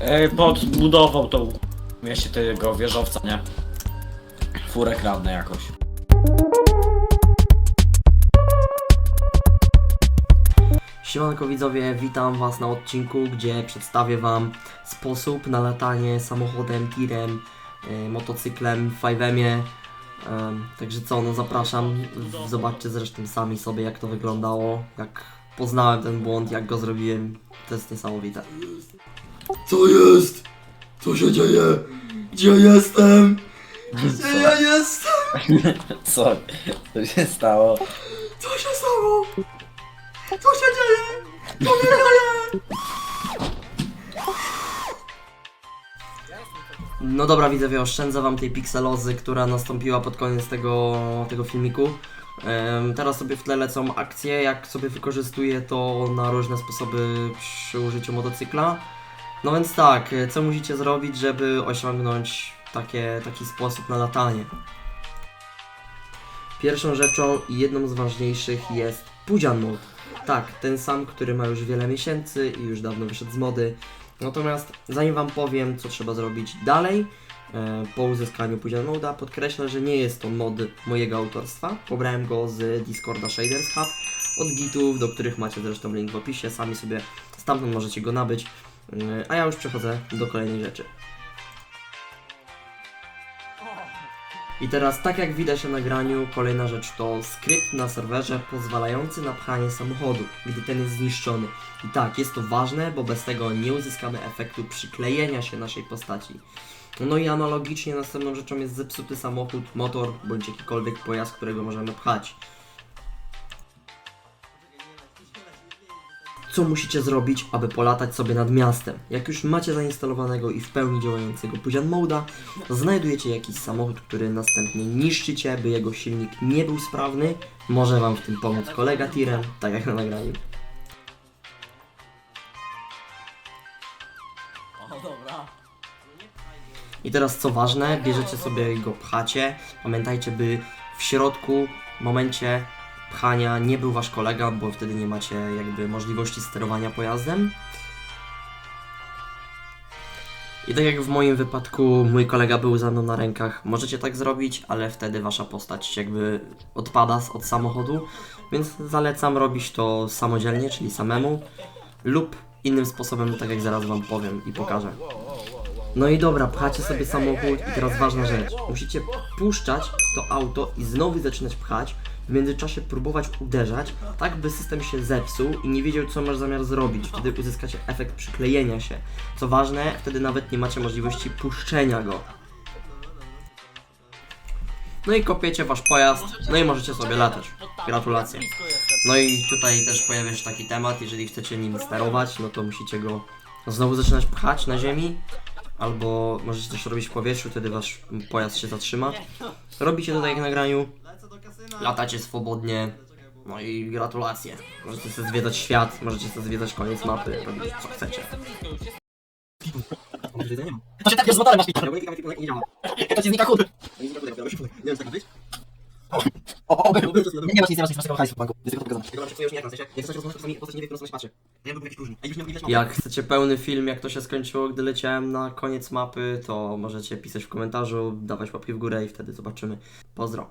E, podbudował tą mieście tego wieżowca, nie? Furę kradnę jakoś. Siemanko widzowie, witam was na odcinku, gdzie przedstawię wam sposób na latanie samochodem, tirem, y, motocyklem, 5M-ie. Ym, Także co, no zapraszam, zobaczcie zresztą sami sobie jak to wyglądało, jak poznałem ten błąd, jak go zrobiłem, to jest niesamowite. Co jest? Co się dzieje? Gdzie jestem? Gdzie ja jestem? Co? Co się stało? Co się stało? Co się dzieje? Co się dzieje? No dobra widzowie, oszczędzę wam tej pikselozy, która nastąpiła pod koniec tego, tego filmiku. Em, teraz sobie w tle lecą akcje, jak sobie wykorzystuję to na różne sposoby przy użyciu motocykla. No więc tak, e, co musicie zrobić, żeby osiągnąć takie, taki sposób na latanie? Pierwszą rzeczą i jedną z ważniejszych jest Pudzian Mode. Tak, ten sam, który ma już wiele miesięcy i już dawno wyszedł z mody. Natomiast zanim Wam powiem, co trzeba zrobić dalej, e, po uzyskaniu Pudzian Moda, podkreślę, że nie jest to mod mojego autorstwa. Pobrałem go z Discorda Shaders Hub, od gitów, do których macie zresztą link w opisie, sami sobie stamtąd możecie go nabyć. E, A ja już przechodzę do kolejnej rzeczy. I teraz, tak jak widać na nagraniu, kolejna rzecz to skrypt na serwerze pozwalający na pchanie samochodu, gdy ten jest zniszczony. I tak, jest to ważne, bo bez tego nie uzyskamy efektu przyklejenia się naszej postaci. No i analogicznie następną rzeczą jest zepsuty samochód, motor bądź jakikolwiek pojazd, którego możemy pchać. Co musicie zrobić, aby polatać sobie nad miastem? Jak już macie zainstalowanego i w pełni działającego Pudzian Moda, znajdujecie jakiś samochód, który następnie niszczycie, by jego silnik nie był sprawny. Może Wam w tym pomóc kolega Tirem, tak jak na nagraniu. I teraz co ważne, bierzecie sobie go pchacie. Pamiętajcie, by w środku, w momencie pchania nie był wasz kolega, bo wtedy nie macie jakby możliwości sterowania pojazdem. I tak jak w moim wypadku mój kolega był za mną na rękach, możecie tak zrobić, ale wtedy wasza postać jakby odpada od samochodu, więc zalecam robić to samodzielnie, czyli samemu lub innym sposobem, tak jak zaraz wam powiem i pokażę. No i dobra, pchacie sobie samochód i teraz ważna rzecz. Musicie puszczać to auto i znowu zaczynać pchać. W międzyczasie próbować uderzać, tak by system się zepsuł i nie wiedział co masz zamiar zrobić. Wtedy uzyskacie efekt przyklejenia się. Co ważne, wtedy nawet nie macie możliwości puszczenia go. No i kopiecie wasz pojazd, no i możecie sobie latać. Gratulacje. No i tutaj też pojawia się taki temat, jeżeli chcecie nim sterować, no to musicie go znowu zaczynać pchać na ziemi, albo możecie też robić w powietrzu, wtedy wasz pojazd się zatrzyma. Robicie to tak jak na nagraniu, latacie swobodnie, no i gratulacje. Możecie sobie zwiedzać świat, możecie sobie zwiedzać koniec mapy, robić co chcecie. To się tak jest z motorem masz Nie działa. To ci znika chód. Nie wiem, tak być? O, o, był, był, nie masz nic, nie masz nic, masz tego hajsu w banku. Jest tylko to pokazane. Tego już nie ekran, w sensie, jak coś rozmawiasz, czasami postać nie wie, którą stronę się patrzy. Ja bym jakiś próżny. A już nie widać. Jak chcecie pełny film, jak to się skończyło, gdy leciałem na koniec mapy, to możecie pisać w komentarzu, dawać łapki w górę i wtedy zobaczymy. Pozdro.